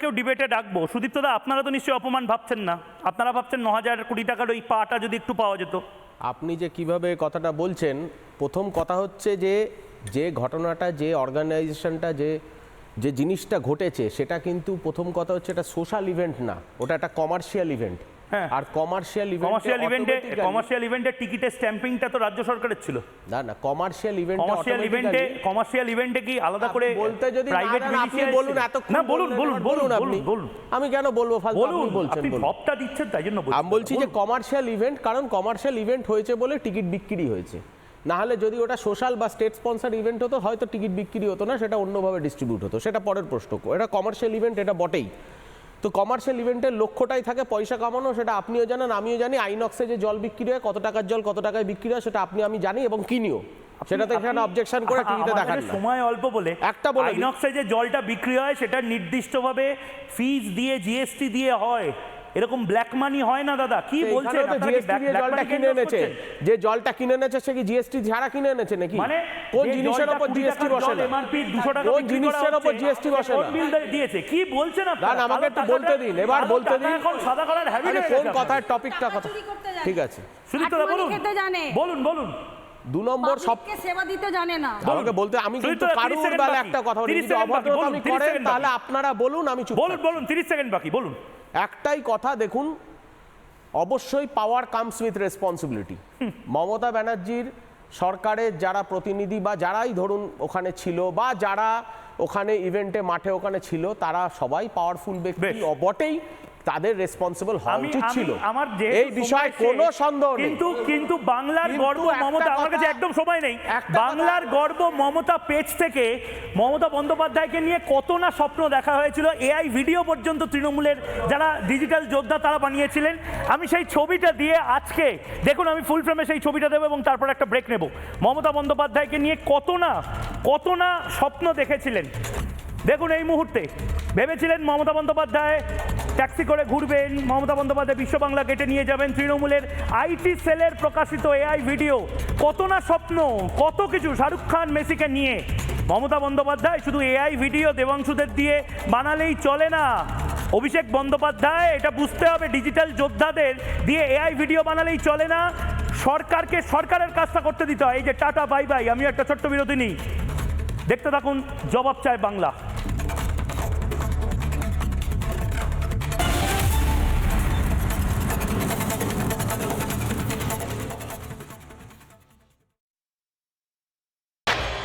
কেউ ডিবেটে ডাকবো। সুদীপ্তদা আপনারা তো নিশ্চয়ই অপমান ভাবছেন না। আপনারা ভাবছেন ন হাজার কোটি টাকার ওই পাটা যদি একটু পাওয়া যেত। আপনি যে কীভাবে কথাটা বলছেন, প্রথম কথা হচ্ছে যে যে ঘটনাটা, যে অর্গানাইজেশনটা যে যে জিনিসটা ঘটেছে, সেটা কিন্তু প্রথম কথা হচ্ছে এটা সোশ্যাল ইভেন্ট না, ওটা একটা কমার্শিয়াল ইভেন্ট। আর কমার্শিয়াল কমার্শিয়াল ইভেন্টে কমার্শিয়াল ইভেন্টের টিকিটের স্ট্যাম্পিংটা তো রাজ্য সরকারের ছিল। না না কমার্শিয়াল ইভেন্ট কমার্শিয়াল ইভেন্টে কমার্শিয়াল ইভেন্টে কি আলাদা করে বলতে যদি প্রাইভেট আপনি বলুন এতক্ষণ না বলুন বলুন বলুন আপনি। বলুন। আমি কেন বলব ফালতু? আপনি বলছেন আপনি। ভাবটা দিচ্ছেন তাই জন্য বলছি। আমি বলছি যে কমার্শিয়াল ইভেন্ট কারণ কমার্শিয়াল ইভেন্ট হয়েছে বলে টিকিট বিক্রি হয়েছে। না হলে যদি ওটা সোশ্যাল বা স্টেট স্পন্সর ইভেন্ট হতো হয়তো টিকিট বিক্রি হতো না সেটা অন্যভাবে ডিস্ট্রিবিউট হতো। সেটা পরের প্রশ্ন। এটা কমার্শিয়াল ইভেন্ট এটা বটেই। তো কমার্শিয়াল ইভেন্টের লক্ষ্যটাই থাকে পয়সা কামানো সেটা আপনিও জানেন আমিও জানি আইনক্সে যে জল বিক্রি হয় কত টাকার জল কত টাকায় বিক্রি হয় সেটা আপনি আমি জানি এবং কিনিও। সেটাতে এখানে অবজেকশন করে টিভিতে দেখান সময় অল্প বলে একটা বলে। আইনক্সে যে জলটা বিক্রি হয় সেটা নির্দিষ্টভাবে ফিজ দিয়ে জিএসটি দিয়ে হয়। এরকম ব্ল্যাক মানি হয় না দাদা? কি black জলটা কিনে এনেছে যে জলটা কিনে এনেছে সে কি জিএসটি ছাড়া কিনে এনেছে নাকি? মানে কোন জিনিসের উপর 20 জিএসটি বসে না? MRP 200 টাকা কোন জিনিসের উপর জিএসটি বসে না? বিল দিয়েছে। কি বলছেন না, আপনারা? না, আমাকে একটু বলতে দিন, এবার বলতে দিন। এখন সাদা করার হ্যাবিট কোন কথার টপিকটা কথা। ঠিক আছে। আটমনি বলুন। বলুন বলুন। দু নম্বর সব সেবা দিতে জানে না। আমাকে বলতে আমি কিন্তু কারুর বেলা একটা কথা বলি যদি অভদ্রতা 30 করেন তাহলে আপনারা বলুন আমি চুপ বলুন বলুন তিরিশ সেকেন্ড বাকি বলুন। একটাই কথা দেখুন অবশ্যই power comes with responsibility Mamata ব্যানার্জির সরকারের যারা প্রতিনিধি বা যারাই ধরুন ওখানে ছিল বা যারা ওখানে ইভেন্টে মাঠে ওখানে ছিল তারা সবাই পাওয়ারফুল ব্যক্তি বটেই। তাদের রেসপন্সিবল হওয়া উচিত ছিল। আমার এই বিষয়ে কোনো সন্দেহ নেই। কিন্তু কিন্তু বাংলার গর্ব মমতা আমার কাছে একদম সময় নেই। বাংলার গর্ব মমতা পেজ থেকে মমতা বন্দ্যোপাধ্যায়কে নিয়ে কত না স্বপ্ন দেখা হয়েছিল। এআই ভিডিও পর্যন্ত তৃণমূলের যারা ডিজিটাল যোদ্ধা তারা বানিয়েছিলেন। আমি সেই ছবিটা দিয়ে আজকে দেখুন আমি ফুল ফ্রেমে সেই ছবিটা দেবো এবং তারপর একটা ব্রেক নেব। মমতা বন্দ্যোপাধ্যায়কে নিয়ে কত না কত না স্বপ্ন দেখেছিলেন। দেখুন এই মুহূর্তে ভেবেছিলেন মমতা বন্দ্যোপাধ্যায় ট্যাক্সি করে ঘুরবেন, মমতা বন্দ্যোপাধ্যায় বিশ্ব বাংলা গেটে নিয়ে যাবেন, তৃণমূলের আইটি সেলের প্রকাশিত এআই ভিডিও। কত না স্বপ্ন, কত কিছু শাহরুখ খান, মেসিকে নিয়ে। মমতা বন্দ্যোপাধ্যায় শুধু এআই ভিডিও দেবাংশুদের দিয়ে বানালেই চলে না। অভিষেক বন্দ্যোপাধ্যায়, এটা বুঝতে হবে, ডিজিটাল যোদ্ধাদের দিয়ে এআই ভিডিও বানালেই চলে না। সরকারকে সরকারের কাজটা করতে দিতে হয়। এই যে টাটা, বাই বাই, আমি একটা ছোট্ট বিরতি নিই। দেখতে থাকুন, জবাব চায় বাংলা।